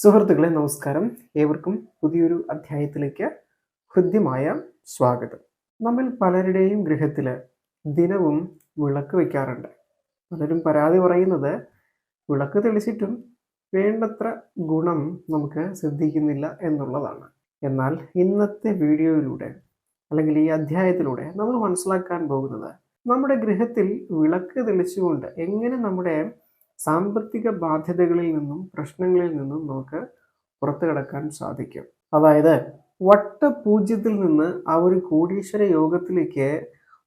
സുഹൃത്തുക്കളെ നമസ്കാരം. ഏവർക്കും പുതിയൊരു അധ്യായത്തിലേക്ക് ഹൃദ്യമായ സ്വാഗതം. നമ്മൾ പലരുടെയും ഗൃഹത്തിൽ ദിനവും വിളക്ക് വയ്ക്കാറുണ്ട് പലരും പരാതി പറയുന്നത് വിളക്ക് തെളിച്ചിട്ടും വേണ്ടത്ര ഗുണം നമുക്ക് ശ്രദ്ധിക്കുന്നില്ല എന്നുള്ളതാണ്. എന്നാൽ ഇന്നത്തെ വീഡിയോയിലൂടെ അല്ലെങ്കിൽ ഈ അധ്യായത്തിലൂടെ നമ്മൾ മനസ്സിലാക്കാൻ പോകുന്നത് നമ്മുടെ ഗൃഹത്തിൽ വിളക്ക് തെളിച്ചുകൊണ്ട് എങ്ങനെ നമ്മുടെ സാമ്പത്തിക ബാധ്യതകളിൽ നിന്നും പ്രശ്നങ്ങളിൽ നിന്നും നമുക്ക് പുറത്തു കിടക്കാൻ സാധിക്കും. അതായത് വട്ട പൂജ്യത്തിൽ നിന്ന് ആ ഒരു കോടീശ്വര യോഗത്തിലേക്ക്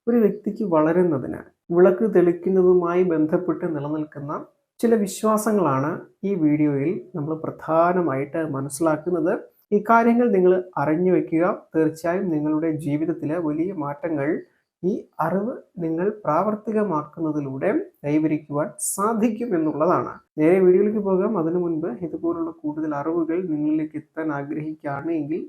ഒരു വ്യക്തിക്ക് വളരുന്നതിന് വിളക്ക് തെളിക്കുന്നതുമായി ബന്ധപ്പെട്ട് നിലനിൽക്കുന്ന ചില വിശ്വാസങ്ങളാണ് ഈ വീഡിയോയിൽ നമ്മൾ പ്രധാനമായിട്ട് മനസ്സിലാക്കുന്നത്. ഈ കാര്യങ്ങൾ നിങ്ങൾ അറിഞ്ഞു വയ്ക്കുക. തീർച്ചയായും നിങ്ങളുടെ ജീവിതത്തിലെ വലിയ മാറ്റങ്ങൾ ഈ അറിവ് നിങ്ങൾ പ്രാവർത്തികമാക്കുന്നതിലൂടെ കൈവരിക്കുവാൻ സാധിക്കും എന്നുള്ളതാണ്. നേരെ വീഡിയോയിലേക്ക് പോകാം. അതിനു മുൻപ് ഇതുപോലുള്ള കൂടുതൽ അറിവുകൾ നിങ്ങളിലേക്ക് എത്താൻ ആഗ്രഹിക്കുകയാണ് എങ്കിൽ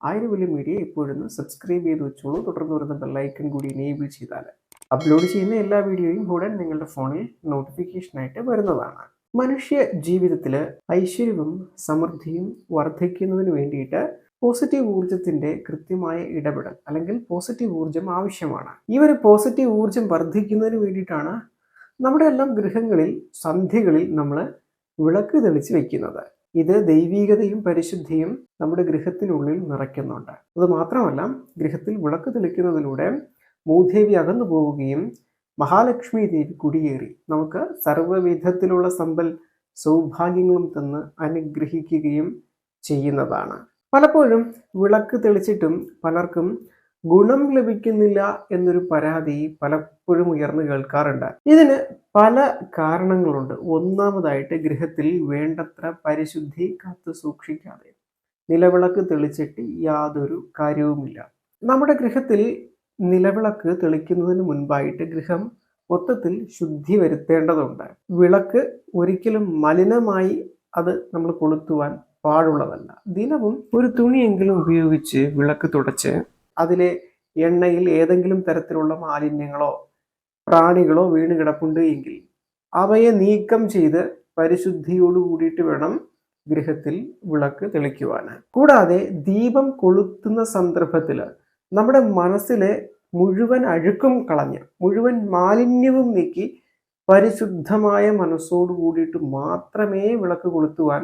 ആയിരം വലിയ മീഡിയ ഇപ്പോഴൊന്ന് സബ്സ്ക്രൈബ് ചെയ്ത് വെച്ചോളൂ. തുടർന്ന് വരുന്ന ബെല്ലൈക്കൺ കൂടി എനേബിൾ ചെയ്താൽ അപ്ലോഡ് ചെയ്യുന്ന എല്ലാ വീഡിയോയും ഉടൻ നിങ്ങളുടെ ഫോണിൽ നോട്ടിഫിക്കേഷനായിട്ട് വരുന്നതാണ്. മനുഷ്യ ജീവിതത്തിൽ ഐശ്വര്യവും സമൃദ്ധിയും വർദ്ധിക്കുന്നതിന് വേണ്ടിയിട്ട് പോസിറ്റീവ് ഊർജത്തിന്റെ കൃത്യമായ ഇടപെടൽ അല്ലെങ്കിൽ പോസിറ്റീവ് ഊർജം ആവശ്യമാണ്. ഈ ഒരു പോസിറ്റീവ് ഊർജം വർദ്ധിക്കുന്നതിന് വേണ്ടിയിട്ടാണ് നമ്മുടെ എല്ലാം ഗൃഹങ്ങളിൽ സന്ധ്യകളിൽ നമ്മൾ വിളക്ക് തെളിച്ച് വെക്കുന്നത്. ഇത് ദൈവീകതയും പരിശുദ്ധിയും നമ്മുടെ ഗൃഹത്തിനുള്ളിൽ നിറയ്ക്കുന്നുണ്ട്. അത് മാത്രമല്ല ഗൃഹത്തിൽ വിളക്ക് തെളിക്കുന്നതിലൂടെ മൂദേവി അകന്നു പോവുകയും മഹാലക്ഷ്മി ദേവി കുടിയേറി. നമുക്ക് സർവവിധത്തിലുള്ള സമ്പൽ സൗഭാഗ്യങ്ങളും തന്ന് അനുഗ്രഹിക്കുകയും ചെയ്യുന്നതാണ്. പലപ്പോഴും വിളക്ക് തെളിച്ചിട്ടും പലർക്കും ഗുണം ലഭിക്കുന്നില്ല എന്നൊരു പരാതി പലപ്പോഴും ഉയർന്നു കേൾക്കാറുണ്ട്. ഇതിന് പല കാരണങ്ങളുണ്ട്. ഒന്നാമതായിട്ട് ഗൃഹത്തിൽ വേണ്ടത്ര പരിശുദ്ധി കാത്തു സൂക്ഷിക്കാതെ നിലവിളക്ക് തെളിച്ചിട്ട് യാതൊരു കാര്യവുമില്ല. നമ്മുടെ ഗൃഹത്തിൽ നിലവിളക്ക് തെളിക്കുന്നതിന് മുൻപായിട്ട് ഗൃഹം മൊത്തത്തിൽ ശുദ്ധി വരുത്തേണ്ടതുണ്ട്. വിളക്ക് ഒരിക്കലും മലിനമായി അത് നമ്മൾ കൊളുത്തുവാൻ പാടുള്ളതല്ല. ദിനവും ഒരു തുണിയെങ്കിലും ഉപയോഗിച്ച് വിളക്ക് തുടച്ച് അതിലെ എണ്ണയിൽ ഏതെങ്കിലും തരത്തിലുള്ള മാലിന്യങ്ങളോ പ്രാണികളോ വീണ് കിടപ്പുണ്ട് എങ്കിൽ അവയെ നീക്കം ചെയ്ത് പരിശുദ്ധിയോട് കൂടിയിട്ട് വേണം ഗൃഹത്തിൽ വിളക്ക് തെളിക്കുവാൻ. കൂടാതെ ദീപം കൊളുത്തുന്ന സന്ദർഭത്തിൽ നമ്മുടെ മനസ്സിലെ മുഴുവൻ അഴുക്കും കളഞ്ഞ് മുഴുവൻ മാലിന്യവും നീക്കി പരിശുദ്ധമായ മനസ്സോടു കൂടിയിട്ട് മാത്രമേ വിളക്ക് കൊളുത്തുവാൻ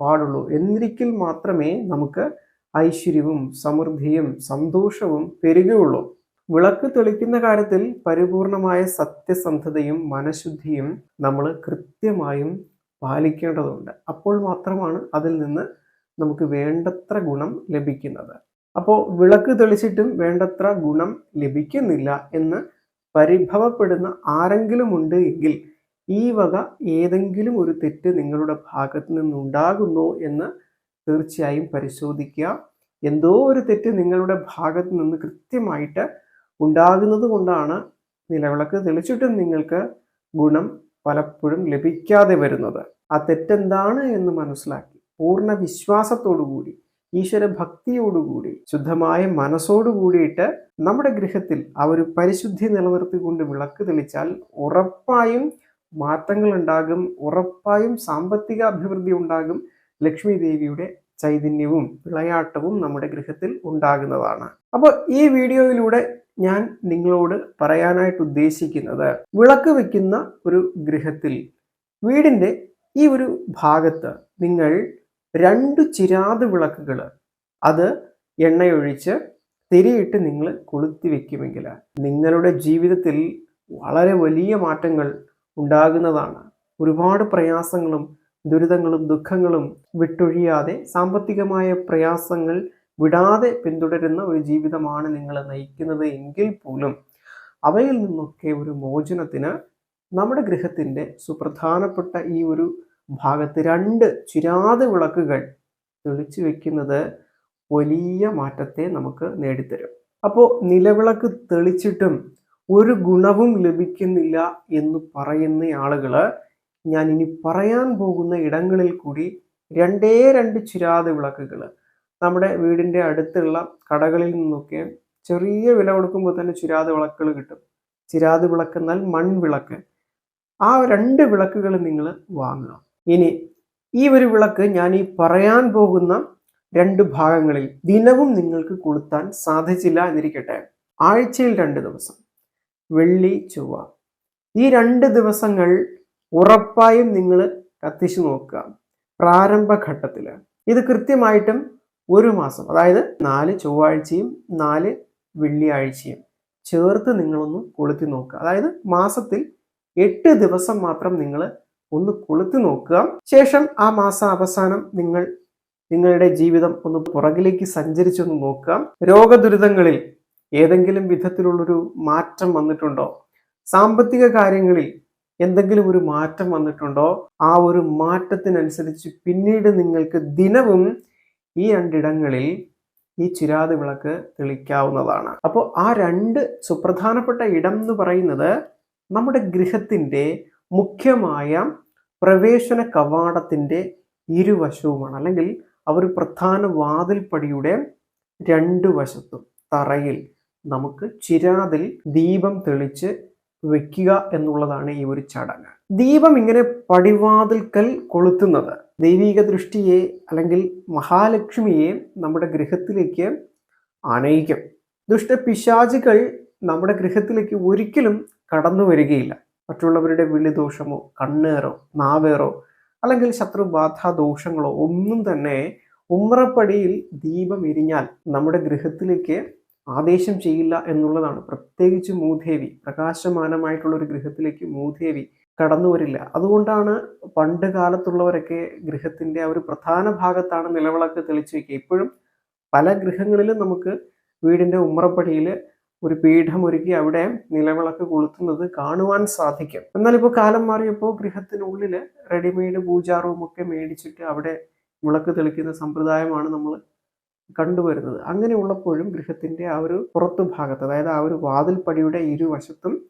പാടുള്ളൂ. എന്നിരിക്കൽ മാത്രമേ നമുക്ക് ഐശ്വര്യവും സമൃദ്ധിയും സന്തോഷവും പെരുകയുള്ളൂ. വിളക്ക് തെളിക്കുന്ന കാര്യത്തിൽ പരിപൂർണമായ സത്യസന്ധതയും മനഃശുദ്ധിയും നമ്മൾ കൃത്യമായും പാലിക്കേണ്ടതുണ്ട്. അപ്പോൾ മാത്രമാണ് അതിൽ നിന്ന് നമുക്ക് വേണ്ടത്ര ഗുണം ലഭിക്കുന്നത്. അപ്പോൾ വിളക്ക് തെളിച്ചിട്ടും വേണ്ടത്ര ഗുണം ലഭിക്കുന്നില്ല എന്ന് പരിഭവപ്പെടുന്ന ആരെങ്കിലും ഉണ്ട് എങ്കിൽ ഈ വക ഏതെങ്കിലും ഒരു തെറ്റ് നിങ്ങളുടെ ഭാഗത്ത് നിന്നുണ്ടാകുന്നോ എന്ന് തീർച്ചയായും പരിശോധിക്കുക. എന്തോ ഒരു തെറ്റ് നിങ്ങളുടെ ഭാഗത്ത് നിന്ന് കൃത്യമായിട്ട് ഉണ്ടാകുന്നത് കൊണ്ടാണ് നിലവിളക്ക് തെളിച്ചിട്ടും നിങ്ങൾക്ക് ഗുണം പലപ്പോഴും ലഭിക്കാതെ വരുന്നത്. ആ തെറ്റെന്താണ് എന്ന് മനസ്സിലാക്കി പൂർണ വിശ്വാസത്തോടുകൂടി ഈശ്വര ഭക്തിയോടുകൂടി ശുദ്ധമായ മനസ്സോടു കൂടിയിട്ട് നമ്മുടെ ഗൃഹത്തിൽ ആ ഒരു പരിശുദ്ധി നിലനിർത്തിക്കൊണ്ട് വിളക്ക് തെളിച്ചാൽ ഉറപ്പായും മാറ്റങ്ങൾ ഉണ്ടാകും ഉറപ്പായും സാമ്പത്തിക അഭിവൃദ്ധി ഉണ്ടാകും. ലക്ഷ്മി ദേവിയുടെ ചൈതന്യവും വിളയാട്ടവും നമ്മുടെ ഗൃഹത്തിൽ ഉണ്ടാകുന്നതാണ്. അപ്പോൾ ഈ വീഡിയോയിലൂടെ ഞാൻ നിങ്ങളോട് പറയാനായിട്ട് ഉദ്ദേശിക്കുന്നത് വിളക്ക് വെക്കുന്ന ഒരു ഗൃഹത്തിൽ വീടിന്റെ ഈ ഒരു ഭാഗത്ത് നിങ്ങൾ രണ്ട് ചിരാത് വിളക്കുകൾ അത് എണ്ണയൊഴിച്ച് തിരിയിട്ട് നിങ്ങൾ കൊളുത്തി വെക്കുമെങ്കിൽ നിങ്ങളുടെ ജീവിതത്തിൽ വളരെ വലിയ മാറ്റങ്ങൾ ഉണ്ടാകുന്നതാണ്. ഒരുപാട് പ്രയാസങ്ങളും ദുരിതങ്ങളും ദുഃഖങ്ങളും വിട്ടൊഴിയാതെ സാമ്പത്തികമായ പ്രയാസങ്ങൾ വിടാതെ പിന്തുടരുന്ന ഒരു ജീവിതമാണ് നിങ്ങൾ നയിക്കുന്നത് എങ്കിൽ പോലും അവയിൽ നിന്നൊക്കെ ഒരു മോചനത്തിന് നമ്മുടെ ഗൃഹത്തിന്റെ സുപ്രധാനപ്പെട്ട ഈ ഒരു ഭാഗത്ത് രണ്ട് ചിരാത് വിളക്കുകൾ തെളിച്ചു വെക്കുന്നത് വലിയ മാറ്റത്തെ നമുക്ക് നേടിത്തരും. അപ്പോൾ നിലവിളക്ക് തെളിച്ചിട്ടും ഒരു ഗുണവും ലഭിക്കുന്നില്ല എന്ന് പറയുന്ന ആളുകൾ ഞാൻ ഇനി പറയാൻ പോകുന്ന ഇടങ്ങളിൽ കൂടി രണ്ടേ രണ്ട് ചിരാത വിളക്കുകൾ നമ്മുടെ വീടിന്റെ അടുത്തുള്ള കടകളിൽ നിന്നൊക്കെ ചെറിയ വില കൊടുക്കുമ്പോൾ തന്നെ ചിരാത വിളക്കുകൾ കിട്ടും. ചിരാത് വിളക്ക് എന്നാൽ മൺവിളക്ക് ആ രണ്ട് വിളക്കുകൾ നിങ്ങൾ വാങ്ങുക. ഇനി ഈ ഒരു വിളക്ക് ഞാൻ ഈ പറയാൻ പോകുന്ന രണ്ട് ഭാഗങ്ങളിൽ ദിനവും നിങ്ങൾക്ക് കൊളുത്താൻ സാധിച്ചില്ല എന്നിരിക്കട്ടെ. ആഴ്ചയിൽ രണ്ട് ദിവസം. വെള്ളി ചൊവ്വ. ഈ രണ്ട് ദിവസങ്ങൾ ഉറപ്പായും നിങ്ങൾ കത്തിച്ചു നോക്കുക. പ്രാരംഭഘട്ടത്തിൽ ഇത് കൃത്യമായിട്ടും ഒരു മാസം അതായത് നാല് ചൊവ്വാഴ്ചയും നാല് വെള്ളിയാഴ്ചയും ചേർത്ത് നിങ്ങളൊന്ന് കൊളുത്തി നോക്കുക. അതായത് മാസത്തിൽ എട്ട് ദിവസം മാത്രം നിങ്ങൾ ഒന്ന് കൊളുത്തി നോക്കുക. ശേഷം ആ മാസ അവസാനം നിങ്ങൾ നിങ്ങളുടെ ജീവിതം ഒന്ന് പുറകിലേക്ക് സഞ്ചരിച്ചൊന്ന് നോക്കുക. രോഗദുരിതങ്ങളിൽ ഏതെങ്കിലും വിധത്തിലുള്ളൊരു മാറ്റം വന്നിട്ടുണ്ടോ? സാമ്പത്തിക കാര്യങ്ങളിൽ എന്തെങ്കിലും ഒരു മാറ്റം വന്നിട്ടുണ്ടോ? ആ ഒരു മാറ്റത്തിനനുസരിച്ച് പിന്നീട് നിങ്ങൾക്ക് ദിനവും ഈ രണ്ടിടങ്ങളിൽ ഈ ചിരാത് വിളക്ക് തെളിക്കാവുന്നതാണ്. അപ്പോൾ ആ രണ്ട് സുപ്രധാനപ്പെട്ട ഇടം എന്ന് പറയുന്നത് നമ്മുടെ ഗൃഹത്തിന്റെ മുഖ്യമായ പ്രവേശന കവാടത്തിന്റെ ഇരുവശവുമാണ്. അല്ലെങ്കിൽ ആ ഒരു പ്രധാന വാതിൽപ്പടിയുടെ രണ്ടു വശത്തും തറയിൽ. നമുക്ക് ചിരാതിൽ ദീപം തെളിച്ച് വെക്കുക എന്നുള്ളതാണ് ഈ ഒരു ചടങ്ങ്. ദീപം ഇങ്ങനെ പടിവാതിൽക്കൽ കൊളുത്തുന്നത് ദൈവിക ദൃഷ്ടിയെ അല്ലെങ്കിൽ മഹാലക്ഷ്മിയെ നമ്മുടെ ഗൃഹത്തിലേക്ക് ആനയിക്കും. ദുഷ്ടപിശാചികൾ നമ്മുടെ ഗൃഹത്തിലേക്ക് ഒരിക്കലും കടന്നു വരികയില്ല. മറ്റുള്ളവരുടെ വിളിദോഷമോ കണ്ണേറോ നാവേറോ അല്ലെങ്കിൽ ശത്രുബാധ ദോഷങ്ങളോ ഒന്നും തന്നെ ഉമ്രപ്പടിയിൽ ദീപം എരിഞ്ഞാൽ നമ്മുടെ ഗൃഹത്തിലേക്ക് ആദേശം ചെയ്യില്ല എന്നുള്ളതാണ്. പ്രത്യേകിച്ച് മൂദേവി പ്രകാശമാനമായിട്ടുള്ള ഒരു ഗൃഹത്തിലേക്ക് മൂദേവി കടന്നു വരില്ല. അതുകൊണ്ടാണ് പണ്ട് കാലത്തുള്ളവരൊക്കെ ഗൃഹത്തിന്റെ ആ ഒരു പ്രധാന ഭാഗത്താണ് നിലവിളക്ക് തെളിച്ചു വയ്ക്കുക. ഇപ്പോഴും പല ഗൃഹങ്ങളിലും നമുക്ക് വീടിന്റെ ഉമ്മറപ്പടിയിൽ ഒരു പീഠം ഒരുക്കി അവിടെ നിലവിളക്ക് കൊളുത്തുന്നത് കാണുവാൻ സാധിക്കും. എന്നാൽ ഇപ്പോൾ കാലം മാറിയപ്പോൾ ഗൃഹത്തിനുള്ളിൽ റെഡിമെയ്ഡ് പൂജാറൂമൊക്കെ മേടിച്ചിട്ട് അവിടെ വിളക്ക് തെളിക്കുന്ന സമ്പ്രദായമാണ് നമ്മൾ കണ്ടുവരുന്നത്. അങ്ങനെ ഉള്ളപ്പോഴും ഗൃഹത്തിന്റെ ആ ഒരു പുറത്തു ഭാഗത്ത് അതായത് ആ ഒരു വാതിൽപ്പടിയുടെ ഇരുവശത്തും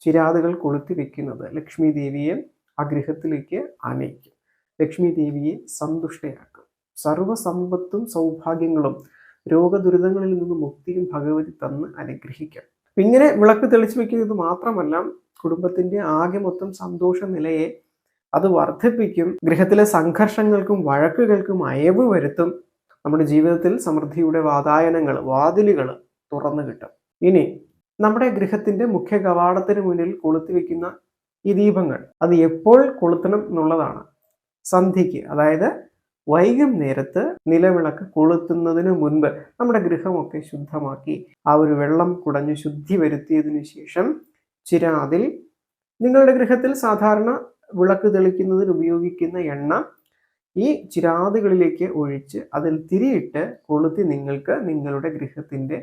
ചിരാതുകൾ കൊളുത്തി വെക്കുന്നത് ലക്ഷ്മി ദേവിയെ ആ ഗൃഹത്തിലേക്ക് ആനയിക്കും. ലക്ഷ്മി ദേവിയെ സന്തുഷ്ടയാക്കും. സർവസമ്പത്തും സൗഭാഗ്യങ്ങളും രോഗദുരിതങ്ങളിൽ നിന്ന് മുക്തിയും ഭഗവതി തന്ന് അനുഗ്രഹിക്കാം. ഇങ്ങനെ വിളക്ക് തെളിച്ചു വെക്കുന്നത് മാത്രമല്ല കുടുംബത്തിന്റെ ആകെ മൊത്തം സന്തോഷ നിലയെ അത് വർദ്ധിപ്പിക്കും. ഗൃഹത്തിലെ സംഘർഷങ്ങൾക്കും വഴക്കുകൾക്കും അയവ് വരുത്തും. നമ്മുടെ ജീവിതത്തിൽ സമൃദ്ധിയുടെ വാതായനങ്ങൾ വാതിലുകൾ തുറന്നു കിട്ടും. ഇനി നമ്മുടെ ഗൃഹത്തിന്റെ മുഖ്യ കവാടത്തിന് മുന്നിൽ കൊളുത്തി വെക്കുന്ന ഈ ദീപങ്ങൾ അത് എപ്പോൾ കൊളുത്തണം എന്നുള്ളതാണ് സന്ധ്യയ്ക്ക്. അതായത് വൈകും നേരത്ത് നിലവിളക്ക് കൊളുത്തുന്നതിന് മുൻപ് നമ്മുടെ ഗൃഹമൊക്കെ ശുദ്ധമാക്കി ആ ഒരു വെള്ളം കുടഞ്ഞ് ശുദ്ധി വരുത്തിയതിനു ശേഷം ചിരാതിൽ നിങ്ങളുടെ ഗൃഹത്തിൽ സാധാരണ വിളക്ക് തെളിക്കുന്നതിന് ഉപയോഗിക്കുന്ന എണ്ണ ഈ ചിരാതുകളിലേക്ക് ഒഴിച്ച് അതിൽ തിരിയിട്ട് കൊളുത്തി നിങ്ങൾക്ക് നിങ്ങളുടെ ഗൃഹത്തിന്റെ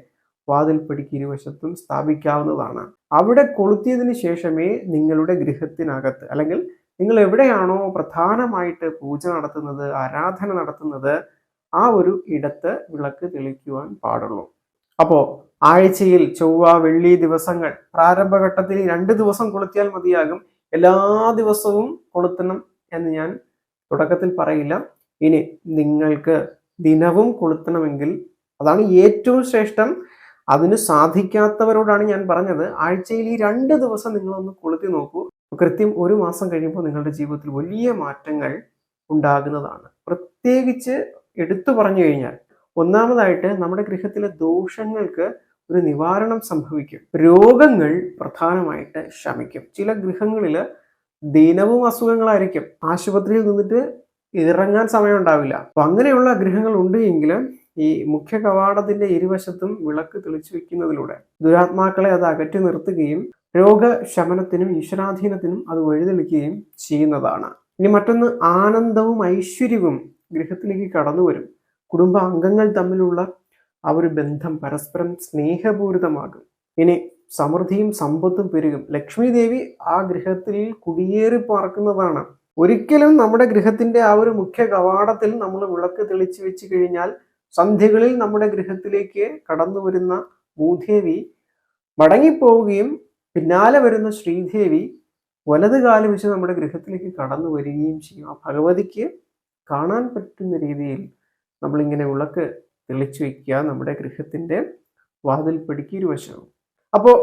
വാതിൽപ്പടിക്ക് ഇരുവശത്തും സ്ഥാപിക്കാവുന്നതാണ്. അവിടെ കൊളുത്തിയതിന് ശേഷമേ നിങ്ങളുടെ ഗൃഹത്തിനകത്ത് അല്ലെങ്കിൽ നിങ്ങൾ എവിടെയാണോ പ്രധാനമായിട്ട് പൂജ നടത്തുന്നത് ആരാധന നടത്തുന്നത് ആ ഒരു ഇടത്ത് വിളക്ക് തെളിക്കുവാൻ പാടുള്ളൂ. അപ്പോൾ ആഴ്ചയിൽ ചൊവ്വ വെള്ളി ദിവസങ്ങൾ പ്രാരംഭഘട്ടത്തിൽ രണ്ട് ദിവസം കൊളുത്തിയാൽ മതിയാകും. എല്ലാ ദിവസവും കൊളുത്തണം എന്ന് ഞാൻ തുടക്കത്തിൽ പറയില്ല. ഇനി നിങ്ങൾക്ക് ദിനവും കൊളുത്തണമെങ്കിൽ അതാണ് ഏറ്റവും ശ്രേഷ്ഠം. അതിന് സാധിക്കാത്തവരോടാണ് ഞാൻ പറഞ്ഞത്. ആഴ്ചയിൽ ഈ രണ്ട് ദിവസം നിങ്ങളൊന്ന് കൊളുത്തി നോക്കൂ. കൃത്യം ഒരു മാസം കഴിയുമ്പോൾ നിങ്ങളുടെ ജീവിതത്തിൽ വലിയ മാറ്റങ്ങൾ ഉണ്ടാകുന്നതാണ്. പ്രത്യേകിച്ച് എടുത്തു പറഞ്ഞു കഴിഞ്ഞാൽ ഒന്നാമതായിട്ട് നമ്മുടെ ഗൃഹത്തിലെ ദോഷങ്ങൾക്ക് ഒരു നിവാരണം സംഭവിക്കും. രോഗങ്ങൾ പ്രധാനമായിട്ട് ശമിക്കും. ചില ഗൃഹങ്ങളിൽ ദിനവും അസുഖങ്ങളായിരിക്കും. ആശുപത്രിയിൽ നിന്നിട്ട് ഇറങ്ങാൻ സമയം ഉണ്ടാവില്ല അപ്പൊ അങ്ങനെയുള്ള ഗ്രഹങ്ങൾ ഉണ്ട് എങ്കിൽ ഈ മുഖ്യ കവാടത്തിന്റെ ഇരുവശത്തും വിളക്ക് തെളിച്ചു വെക്കുന്നതിലൂടെ ദുരാത്മാക്കളെ അത് അകറ്റി നിർത്തുകയും രോഗശമനത്തിനും ഈശ്വരാധീനത്തിനും അത് വഴിതെളിക്കുകയും ചെയ്യുന്നതാണ്. ഇനി മറ്റൊന്ന് ആനന്ദവും ഐശ്വര്യവും ഗൃഹത്തിലേക്ക് കടന്നു വരും. കുടുംബ അംഗങ്ങൾ തമ്മിലുള്ള ആ ഒരു ബന്ധം പരസ്പരം സ്നേഹപൂരിതമാകും. ഇനി സമൃദ്ധിയും സമ്പത്തും പെരുകും. ലക്ഷ്മി ദേവി ആ ഗൃഹത്തിൽ കുടിയേറി പാർക്കുന്നതാണ്. ഒരിക്കലും നമ്മുടെ ഗൃഹത്തിന്റെ ആ ഒരു മുഖ്യ കവാടത്തിൽ നമ്മൾ വിളക്ക് തെളിച്ചു വെച്ച് കഴിഞ്ഞാൽ സന്ധ്യകളിൽ നമ്മുടെ ഗൃഹത്തിലേക്ക് കടന്നു വരുന്ന ഭൂദേവി മടങ്ങിപ്പോവുകയും പിന്നാലെ വരുന്ന ശ്രീദേവി വലത് കാലം വെച്ച് നമ്മുടെ ഗൃഹത്തിലേക്ക് കടന്നു വരികയും ചെയ്യും. ആ ഭഗവതിക്ക് കാണാൻ പറ്റുന്ന രീതിയിൽ നമ്മളിങ്ങനെ വിളക്ക് തെളിച്ചു വയ്ക്കുക നമ്മുടെ ഗൃഹത്തിന്റെ വാതിൽ പിടിക്ക് ഇരുവശവും. അപ്പോൾ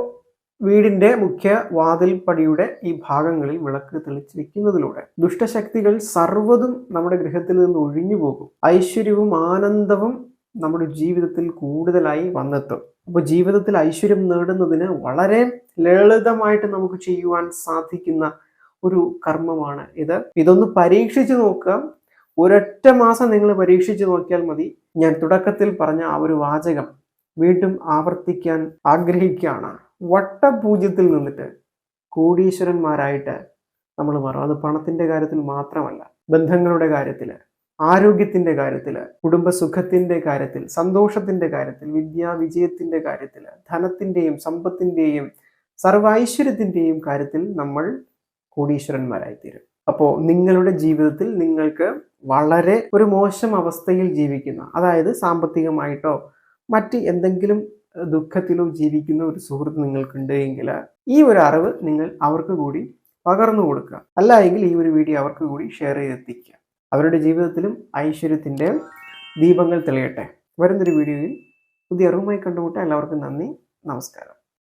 വീടിന്റെ മുഖ്യ വാതിൽപ്പടിയുടെ ഈ ഭാഗങ്ങളിൽ വിളക്ക് തെളിച്ച് വെക്കുന്നതിലൂടെ ദുഷ്ടശക്തികൾ സർവതും നമ്മുടെ ഗൃഹത്തിൽ നിന്ന് ഒഴിഞ്ഞു പോകും. ഐശ്വര്യവും ആനന്ദവും നമ്മുടെ ജീവിതത്തിൽ കൂടുതലായി വന്നെത്തും. അപ്പോൾ ജീവിതത്തിൽ ഐശ്വര്യം നേടുന്നതിന് വളരെ ലളിതമായിട്ട് നമുക്ക് ചെയ്യുവാൻ സാധിക്കുന്ന ഒരു കർമ്മമാണ് ഇത്. ഇതൊന്ന് പരീക്ഷിച്ചു നോക്കുക. ഒരൊറ്റ മാസം നിങ്ങൾ പരീക്ഷിച്ചു നോക്കിയാൽ മതി. ഞാൻ തുടക്കത്തിൽ പറഞ്ഞ ആ ഒരു വാചകം വീണ്ടും ആവർത്തിക്കാൻ ആഗ്രഹിക്കുകയാണ്. വട്ടപൂജ്യത്തിൽ നിന്നിട്ട് കോടീശ്വരന്മാരായിട്ട് നമ്മൾ മാറും. അത് പണത്തിന്റെ കാര്യത്തിൽ മാത്രമല്ല ബന്ധങ്ങളുടെ കാര്യത്തിൽ ആരോഗ്യത്തിന്റെ കാര്യത്തിൽ കുടുംബസുഖത്തിന്റെ കാര്യത്തിൽ സന്തോഷത്തിന്റെ കാര്യത്തിൽ വിദ്യാവിജയത്തിന്റെ കാര്യത്തിൽ ധനത്തിന്റെയും സമ്പത്തിന്റെയും സർവൈശ്വര്യത്തിന്റെയും കാര്യത്തിൽ നമ്മൾ കോടീശ്വരന്മാരായി തീരും അപ്പോൾ നിങ്ങളുടെ ജീവിതത്തിൽ നിങ്ങൾക്ക് വളരെ ഒരു മോശം അവസ്ഥയിൽ ജീവിക്കുന്ന അതായത് സാമ്പത്തികമായിട്ടോ മറ്റ് എന്തെങ്കിലും ദുഃഖത്തിലോ ജീവിക്കുന്ന ഒരു സുഹൃത്ത് നിങ്ങൾക്കുണ്ട് എങ്കിൽ ഈ ഒരു അറിവ് നിങ്ങൾ അവർക്ക് കൂടി പകർന്നു കൊടുക്കുക. അല്ല എങ്കിൽ ഈ ഒരു വീഡിയോ അവർക്ക് കൂടി ഷെയർ ചെയ്തെത്തിക്കുക. അവരുടെ ജീവിതത്തിലും ഐശ്വര്യത്തിന്റെ ദീപങ്ങൾ തെളിയട്ടെ. വരുന്നൊരു വീഡിയോയിൽ പുതിയ അറിവുമായി കണ്ടുമുട്ടാൻ എല്ലാവർക്കും നന്ദി. നമസ്കാരം.